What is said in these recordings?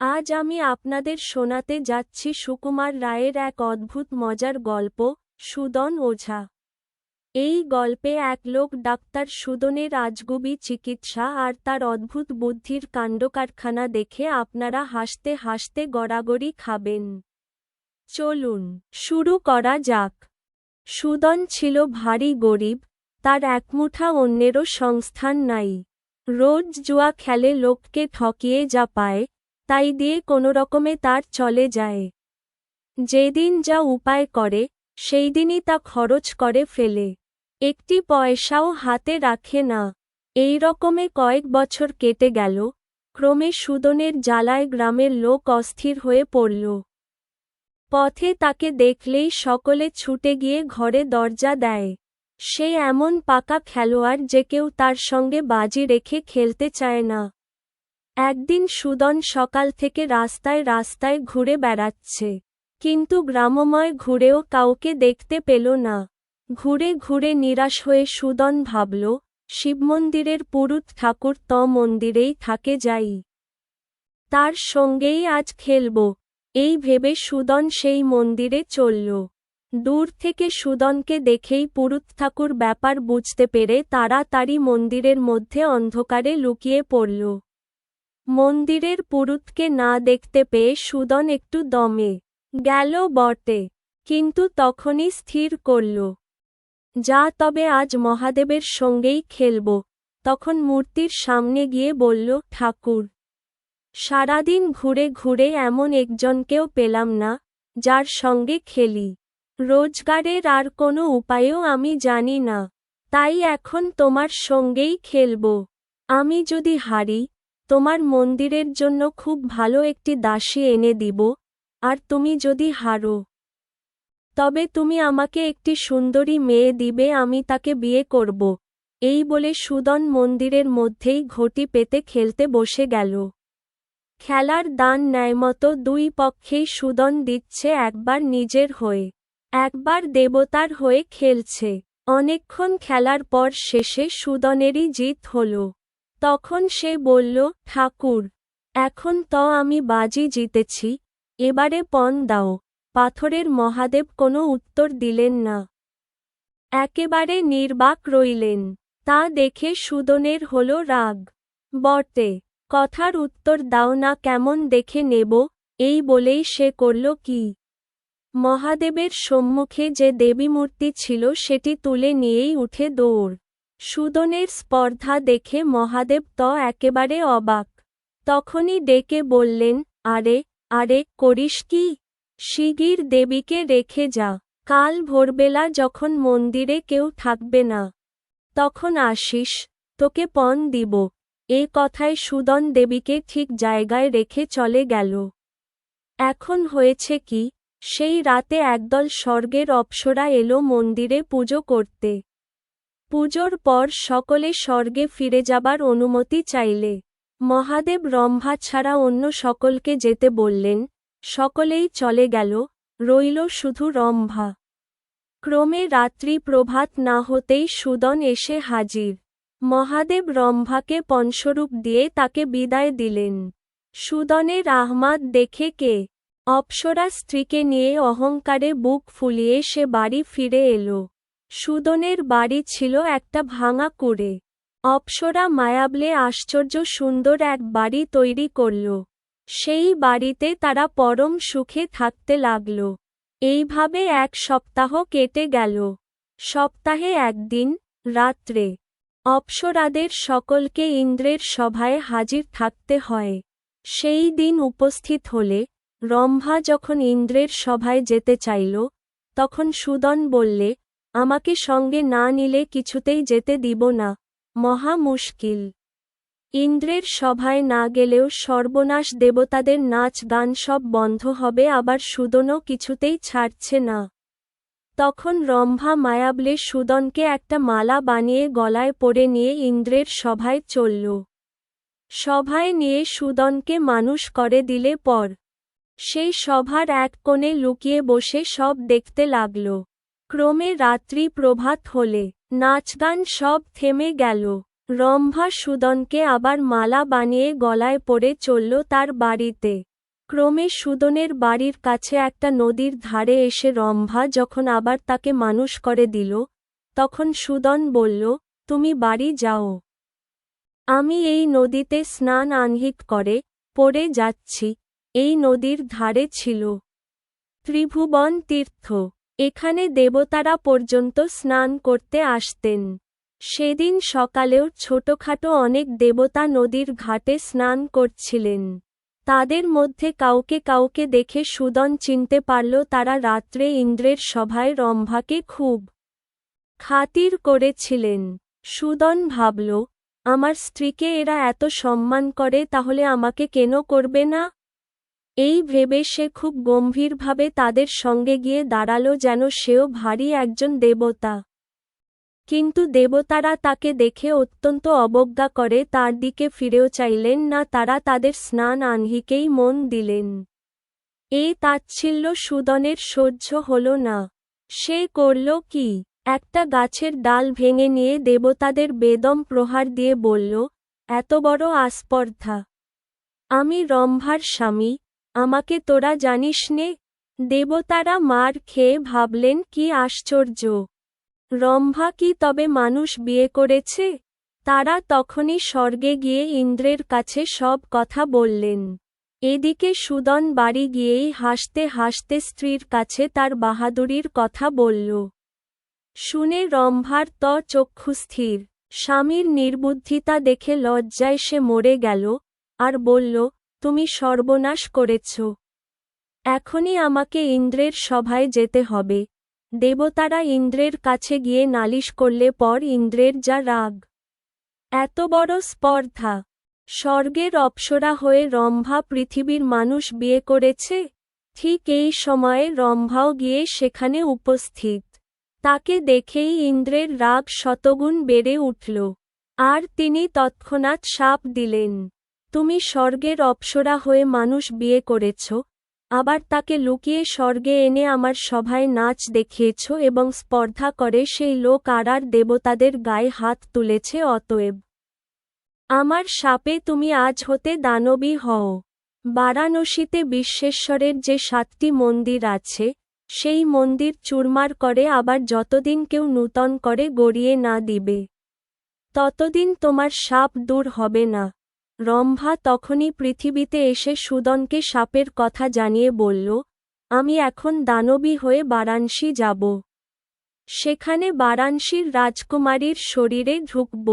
আজ আমি আপনাদের শোনাতে যাচ্ছি সুকুমার রায়ের এক অদ্ভুত মজার গল্প, সুদন ওঝা। এই গল্পে এক লোক ডাক্তার সুদনের আজগুবি চিকিৎসা আর তার অদ্ভুত বুদ্ধির কাণ্ডকারখানা দেখে আপনারা হাসতে হাসতে গড়াগড়ি খাবেন। চলুন, শুরু করা যাক। সুদন ছিল ভারী গরিব, তার একমুঠা অন্যেরও সংস্থান নাই। রোজ জুয়া খেলে লোককে ঠকিয়ে যা পায় তাই দিয়ে কোনোরকমে তার চলে যায়। যেদিন যা উপায় করে সেই দিনই তা খরচ করে ফেলে। একটি পয়সাও হাতে রাখে না। এই রকমে কয়েক বছর কেটে গেল, ক্রমে সুদনের জ্বালায় গ্রামের লোক অস্থির হয়ে পড়ল। পথে তাকে দেখলেই সকলে ছুটে গিয়ে ঘরে দরজা দেয়। সে এমন পাকা খেলোয়াড় যে কেউ তার সঙ্গে বাজি রেখে খেলতে চায় না। একদিন সুদন সকাল থেকে রাস্তায় রাস্তায় ঘুরে বেড়াচ্ছে। কিন্তু গ্রামময় ঘুরেও কাউকে দেখতে পেল না। ঘুরে ঘুরে নিরাশ হয়ে সুদন ভাবল শিবমন্দিরের পুরুত ঠাকুর ত মন্দিরেই থাকে যাই। তার সঙ্গেই আজ খেলব। এই ভেবে সুদন সেই মন্দিরে চলল। দূর থেকে সুদনকে দেখেই পুরুত ঠাকুর ব্যাপার বুঝতে পেরে তাড়াতাড়ি মন্দিরের মধ্যে অন্ধকারে লুকিয়ে পড়ল। মন্দিরের পুরুতকে না দেখতে পেয়ে সুদন একটু দমে। গেল বটে। কিন্তু তখনই স্থির করল। যা তবে আজ মহাদেবের সঙ্গেই খেলব। তখন মূর্তির সামনে গিয়ে বলল, ঠাকুর, সারাদিন ঘুরে ঘুরে এমন একজনকেও পেলাম না, যার সঙ্গে খেলি। রোজগারের আর কোনো উপায়ও আমি জানি না। তাই এখন তোমার সঙ্গেই খেলব। আমি যদি হারি তোমার মন্দিরের জন্য খুব ভালো একটি দাসী এনে দিব, আর তুমি যদি হারো। তবে তুমি আমাকে একটি সুন্দরী মেয়ে দিবে, আমি তাকে বিয়ে করব। এই বলে সুদন মন্দিরের মধ্যেই ঘটি পেতে খেলতে বসে গেল। খেলার দান ন্যায়মতো দুই পক্ষেই সুদন দিচ্ছে একবার নিজের হয়ে, একবার দেবতার হয়ে খেলছে। অনেকক্ষণ খেলার পর শেষে সুদনেরই জিত হল। তখন সে বলল, ঠাকুর, এখন তো আমি বাজি জিতেছি, এবারে পণ দাও। পাথরের মহাদেব কোনো উত্তর দিলেন না। একেবারে নির্বাক রইলেন। তা দেখে সুদনের হল রাগ। বটে, কথার উত্তর দাও না, কেমন দেখে নেব? এই বলেই সে করল কি? মহাদেবের সম্মুখে যে দেবীমূর্তি ছিল সেটি তুলে নিয়েই উঠে দৌড়। সুদনের স্পর্ধা দেখে মহাদেব ত একেবারে অবাক। তখনই ডেকে বললেন, আরে আরে, করিস কি? শিগির দেবীকে রেখে যা। কাল ভোরবেলা যখন মন্দিরে কেউ থাকবে না, তখন আসিস, তোকে পণ দিব। এ কথায় সুদন দেবীকে ঠিক জায়গায় রেখে চলে গেল। এখন হয়েছে কি? সেই রাতে একদল স্বর্গের অপ্সরা এলো মন্দিরে পুজো করতে। পুজোর পর সকলে স্বর্গে ফিরে যাবার অনুমতি চাইলে। মহাদেব রম্ভা ছাড়া অন্য সকলকে যেতে বললেন, সকলেই চলে গেল, রইল শুধু রম্ভা। ক্রমে রাত্রি প্রভাত না হতেই সুদন এসে হাজির। মহাদেব রম্ভাকে পঞ্চরূপ দিয়ে তাকে বিদায় দিলেন। সুদনের আহমাদ দেখে কে? অপ্সরা স্ত্রীকে নিয়ে অহংকারে বুক ফুলিয়ে সে বাড়ি ফিরে এলো। সুদনের বাড়ি ছিল একটা ভাঙা কুড়ে। অপ্সরা মায়াবলে আশ্চর্য সুন্দর এক বাড়ি তৈরি করল। সেই বাড়িতে তারা পরম সুখে থাকতে লাগল। এইভাবে এক সপ্তাহ কেটে গেল। সপ্তাহে একদিন, রাত্রে, অপ্সরাদের সকলকে ইন্দ্রের সভায় হাজির থাকতে হয়। সেই দিন উপস্থিত হলে, রম্ভা যখন ইন্দ্রের সভায় যেতে চাইল, তখন সুদন বললে আমাকে সঙ্গে না নিলে কিছুতেই যেতে দিব না। মহা মুশকিল। ইন্দ্রের সভায় না গেলেও সর্বনাশ দেবতাদের নাচ গান সব বন্ধ হবে, আবার সুদনও কিছুতেই ছাড়ছে না। তখন রম্ভা মায়াবলে সুদনকে একটা মালা বানিয়ে গলায় পরে নিয়ে ইন্দ্রের সভায় চলল। সভায় নিয়ে সুদনকে মানুষ করে দিলে পর। সেই সভার এক কোণে লুকিয়ে বসে সব দেখতে লাগল। ক্রমে রাত্রি প্রভাত হলে নাচগান সব থেমে গেল। রম্ভা সুদনকে আবার মালা বানিয়ে গলায় পড়ে চলল তার বাড়িতে। ক্রমে সুদনের বাড়ির কাছে একটা নদীর ধারে এসে রম্ভা যখন আবার তাকে মানুষ করে দিল, তখন সুদন বলল, তুমি বাড়ি যাও। আমি এই নদীতে স্নান আহ্নিক করে, পড়ে যাচ্ছি। এই নদীর ধারে ছিল ত্রিভুবন তীর্থ। এখানে দেবতারা পর্যন্ত স্নান করতে আসতেন। সেদিন সকালেও ছোটখাটো অনেক দেবতা নদীর ঘাটে স্নান করছিলেন। তাদের মধ্যে কাউকে কাউকে দেখে সুদন চিনতে পারল তারা রাত্রে ইন্দ্রের সভায় রম্ভাকে খুব খাতির করেছিলেন। সুদন ভাবল, আমার স্ত্রীকে এরা এত সম্মান করে, তাহলে আমাকে কেন করবে না? এই ভেবে সে খুব গম্ভীরভাবে তাদের সঙ্গে গিয়ে দাঁড়াল যেন সেও ভারী একজন দেবতা। কিন্তু দেবতারা তাকে দেখে অত্যন্ত অবজ্ঞা করে তার দিকে ফিরেও চাইলেন না, তারা তাদের স্নান আহ্নিকেই মন দিলেন। এই তাচ্ছিল্য সুদনের সহ্য হল না। সে করল কি? একটা গাছের ডাল ভেঙে নিয়ে দেবতাদের বেদম প্রহার দিয়ে বলল, এত বড় আস্পর্ধা। আমি রম্ভার স্বামী আমাকে তোরা জানিস নে। দেবতারা মার খেয়ে ভাবলেন, কি আশ্চর্য। রম্ভা কি তবে মানুষ বিয়ে করেছে? তারা তখনই স্বর্গে গিয়ে ইন্দ্রের কাছে সব কথা বললেন। এদিকে সুদন বাড়ি গিয়েই হাসতে হাসতে স্ত্রীর কাছে তার বাহাদুরির কথা বলল। শুনে রম্ভার ত চক্ষুস্থির স্বামীর নির্বুদ্ধিতা দেখে লজ্জায় সে মরে গেল, আর বলল তুমি সর্বনাশ করেছ। এখনই আমাকে ইন্দ্রের সভায় যেতে হবে। দেবতারা ইন্দ্রের কাছে গিয়ে নালিশ করলে পর ইন্দ্রের যা রাগ। এত বড় স্পর্ধা। স্বর্গের অপ্সরা হয়ে রম্ভা পৃথিবীর মানুষ বিয়ে করেছে? ঠিক এই সময়ে রম্ভাও গিয়ে সেখানে উপস্থিত। তাকে দেখেই ইন্দ্রের রাগ শতগুণ বেড়ে উঠল। আর তিনি তৎক্ষণাৎ সাপ দিলেন। তুমি স্বর্গের অপ্সরা হয়ে মানুষ বিয়ে করেছ, আবার তাকে লুকিয়ে স্বর্গে এনে আমার সভায় নাচ দেখিয়েছ এবং স্পর্ধা করে সেই লোক আড়ার দেবতাদের গায়ে হাত তুলেছে অতএব। আমার সাপে তুমি আজ হতে দানবী হও। বারাণসীতে বিশ্বেশ্বরের যে সাতটি মন্দির আছে, সেই মন্দির চুরমার করে আবার যতদিন কেউ নূতন করে গড়িয়ে না দিবে, ততদিন তোমার সাপ দূর হবে না। রম্ভা তখনই পৃথিবীতে এসে সুদনকে সাপের কথা জানিয়ে বলল, আমি এখন দানবী হয়ে বারাণসী যাব। সেখানে বারাণসীর রাজকুমারীর শরীরে ঢুকব।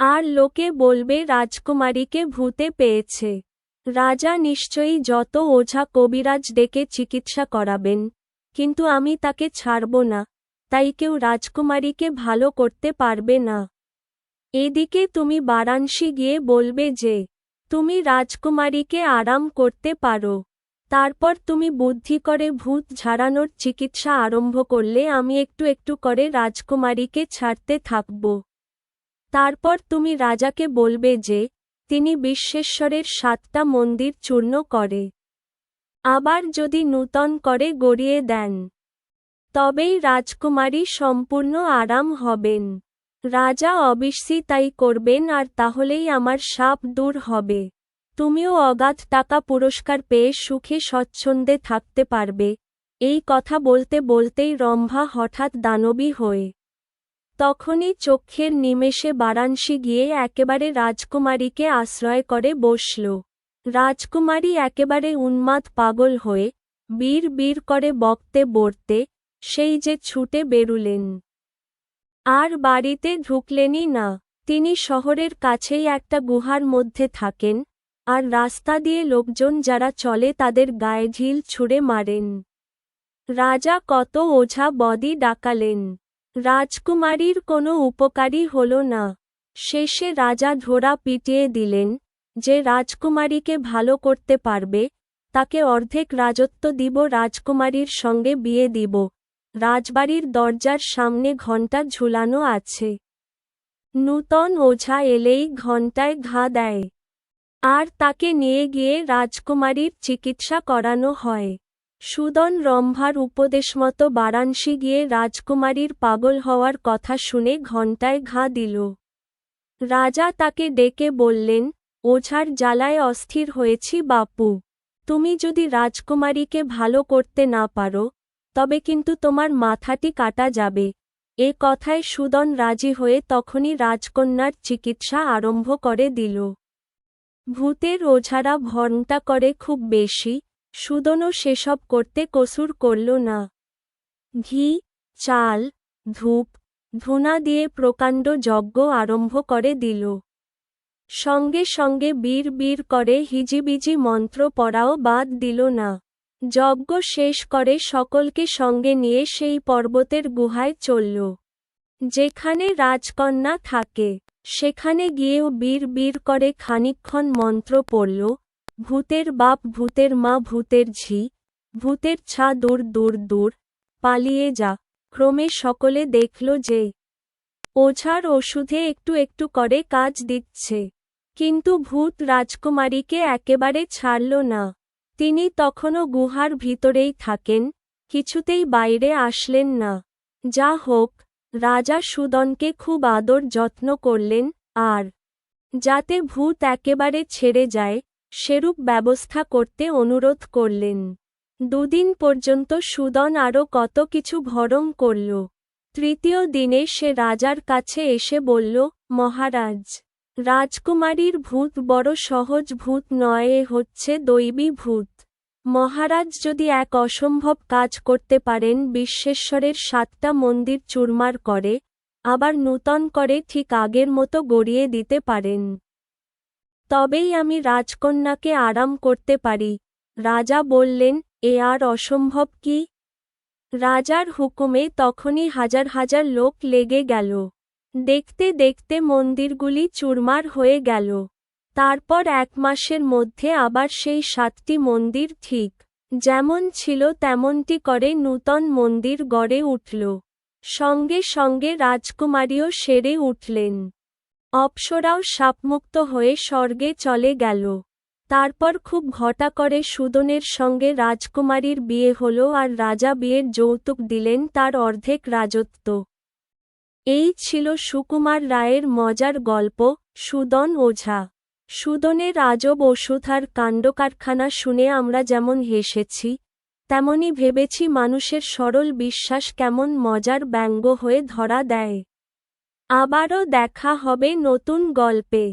আর লোকে বলবে, রাজকুমারীকে ভূতে পেয়েছে। রাজা নিশ্চয়ই যত ওঝা কবিরাজ ডেকে চিকিৎসা করাবেন, কিন্তু আমি তাকে ছাড়ব না। তাই কেউ রাজকুমারীকে ভালো করতে পারবে না। এদিকে তুমি বারাণসী গিয়ে বলবে যে, তুমি রাজকুমারীকে আরাম করতে পারো। তারপর তুমি বুদ্ধি করে ভূত ঝাড়ানোর চিকিৎসা আরম্ভ করলে আমি একটু একটু করে রাজকুমারীকে ছাড়তে থাকব। তারপর তুমি রাজাকে বলবে যে, তিনি বিশ্বেশ্বরের সাতটা মন্দির চূর্ণ করে। আবার যদি নূতন করে গড়িয়ে দেন, তবেই রাজকুমারী সম্পূর্ণ আরাম হবেন। রাজা অবশ্যই তাই করবেন আর তাহলেই আমার সাপ দূর হবে। তুমিও অগাধ টাকা পুরস্কার পেয়ে সুখে স্বচ্ছন্দে থাকতে পারবে। এই কথা বলতে বলতেই রম্ভা হঠাৎ দানবী হয়ে তখনই চক্ষের নিমেষে বারাণসী গিয়ে একেবারে রাজকুমারীকে আশ্রয় করে বসল। রাজকুমারী একেবারে উন্মাদ পাগল হয়ে বীর বীর করে বকতে বলতে সেই যে ছুটে বেরুলেন। আর বাড়িতে ঢুকলেনই না। তিনি শহরের কাছেই একটা গুহার মধ্যে থাকেন আর রাস্তা দিয়ে লোকজন যারা চলে তাদের গায়ে ঢিল ছুঁড়ে মারেন। রাজা কত ওঝা বদি ডাকালেন। রাজকুমারীর কোনো উপকারী হল না। শেষে রাজা ঢোড়া পিটিয়ে দিলেন যে রাজকুমারীকে ভালো করতে পারবে, তাকে অর্ধেক রাজত্ব দিব, রাজকুমারীর সঙ্গে বিয়ে দিব। রাজবাড়ির দরজার সামনে ঘণ্টা ঝুলানো আছে। নূতন ওঝা এলেই ঘণ্টায় ঘা দেয়। আর তাকে নিয়ে গিয়ে রাজকুমারীর চিকিৎসা করানো হয়। সুদন রম্ভার উপদেশমতো বারাণসী গিয়ে রাজকুমারীর পাগল হওয়ার কথা শুনে ঘণ্টায় ঘা দিল। রাজা তাকে ডেকে বললেন, ওঝার জ্বালায় অস্থির হয়েছি বাপু। তুমি যদি রাজকুমারীকে ভালো করতে না পারো তবে কিন্তু তোমার মাথাটি কাটা যাবে। এ কথায় সুদন রাজি হয়ে তখনই রাজকন্যার চিকিৎসা আরম্ভ করে দিল। ভূতের ওঝারা ভরণটা করে খুব বেশি, সুদনও সেসব করতে কসুর করল না। ঘি, চাল, ধূপ, ধুনা দিয়ে প্রকাণ্ড যজ্ঞ আরম্ভ করে দিল। সঙ্গে সঙ্গে বীর বীর করে হিজিবিজি মন্ত্র পড়াও বাদ দিল না। যজ্ঞ শেষ করে সকলকে সঙ্গে নিয়ে সেই পর্বতের গুহায় চলল। যেখানে রাজকন্যা থাকে, সেখানে গিয়েও বীর বীর করে খানিকক্ষণ মন্ত্র পড়ল, ভূতের বাপ, ভূতের মা, ভূতের ঝি, ভূতের ছা, দূর দূর দূর, পালিয়ে যা। ক্রমে সকলে দেখল যে, ওঝার ওষুধে একটু একটু করে কাজ দিচ্ছে। কিন্তু ভূত রাজকুমারীকে একেবারে ছাড়ল না। তিনি তখনও গুহার ভিতরেই থাকেন, কিছুতেই বাইরে আসলেন না। যা হোক, রাজা সুদনকে খুব আদর যত্ন করলেন, আর যাতে ভূত একেবারে ছেড়ে যায়, সেরূপ ব্যবস্থা করতে অনুরোধ করলেন। দুদিন পর্যন্ত সুদন আরও কত কিছু ভরম করল। তৃতীয় দিনে সে রাজার কাছে এসে বলল, মহারাজ রাজকুমারীর ভূত বড় সহজ ভূত নয়, এ হচ্ছে দৈবী ভূত। মহারাজ যদি এক অসম্ভব কাজ করতে পারেন, বিশ্বেশ্বরের সাতটা মন্দির চুরমার করে, আবার নূতন করে ঠিক আগের মতো গড়িয়ে দিতে পারেন। তবেই আমি রাজকন্যাকে আরাম করতে পারি। রাজা বললেন, এ আর অসম্ভব কি? রাজার হুকুমে তখনই হাজার হাজার লোক লেগে গেল। দেখতে দেখতে মন্দিরগুলি চুরমার হয়ে গেল। তারপর এক মাসের মধ্যে আবার সেই সাতটি মন্দির ঠিক যেমন ছিল তেমনটি করে নূতন মন্দির গড়ে উঠল। সঙ্গে সঙ্গে রাজকুমারীও সেরে উঠলেন। অপ্সরাও সাপমুক্ত হয়ে স্বর্গে চলে গেল। তারপর খুব ঘটা করে সুদনের সঙ্গে রাজকুমারীর বিয়ে হল আর রাজা বিয়ের যৌতুক দিলেন তার অর্ধেক রাজত্ব। এই ছিল সুকুমার রায়ের মজার গল্প, সুদন ওঝা। সুদনের আজব ওষুধার কাণ্ডকারখানা শুনে আমরা যেমন হেসেছি তেমনি ভেবেছি মানুষের সরল বিশ্বাস কেমন মজার ব্যঙ্গ হয়ে ধরা দেয়। আবারও দেখা হবে নতুন গল্পে।